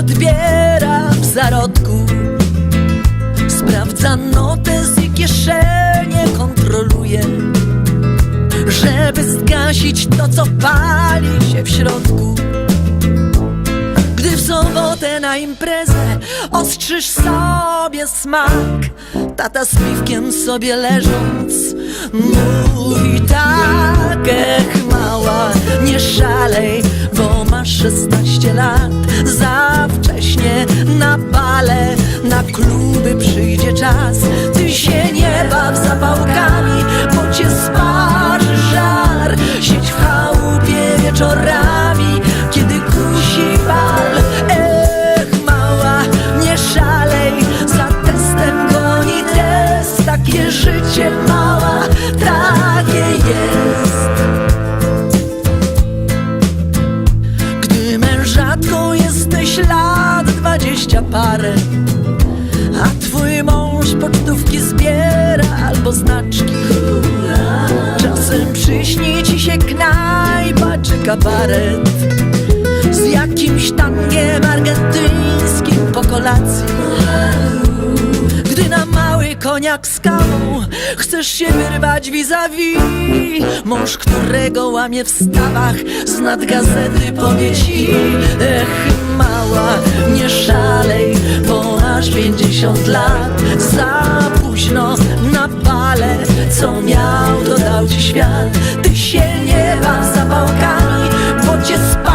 odbiera w zarodku. Sprawdza notes i kieszenie kontroluje Żeby zgasić to, co pali się w środku. Gdy w sobotę na imprezę ostrzysz sobie smak Tata z piwkiem sobie leżąc mówi tak Ech na bale, na kluby przyjdzie czas. Ty się nie baw zapałkami, bo cię sparzy żar. Siedź w chałupie wieczorami, kiedy kusi bal Ech mała, nie szalej, za testem goni test. Takie życie mała, takie jest. Gdy mężatką jesteś lat dwadzieścia parę. A twój mąż pocztówki zbiera albo znaczki Czasem przyśni ci się knajpa czy kabaret. Z jakimś tangiem argentyńskim po kolacji z kawą Chcesz się wyrwać vis-a-vis? Mąż, którego łamie w stawach Z nad gazety powie ci Ech mała, nie szalej Bo masz pięćdziesiąt lat. Za późno na bale Co miał, to dał ci świat. Ty się nie baw zapałkami Bo cię sparzy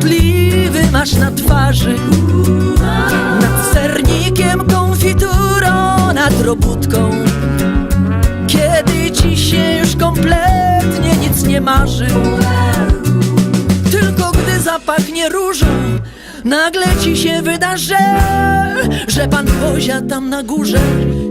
dobrotliwy masz na twarzy Nad sernikiem, konfiturą, nad robótką Kiedy ci się już kompletnie nic nie marzy Tylko gdy zapachnie różą Nagle ci się wyda, że pan Bozia tam na górze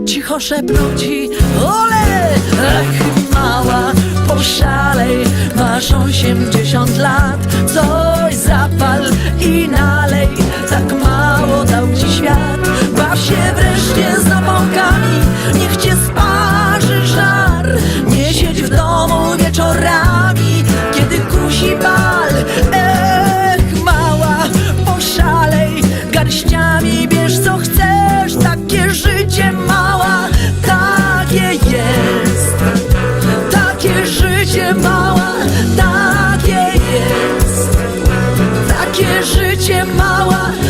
Cicho szepnął ci Ole! Ach, mała, poszalej Masz osiemdziesiąt lat Coś zapal i nalej. Tak mało dał ci świat. Baw się wreszcie z zapałkami Niech cię sparzy żar. Nie siedź w domu wieczorami. Kiedy kusi bal Ech, mała, poszalej. Garściami bierz co chcesz. Takie życie mała. Takie jest. Takie życie mała Takie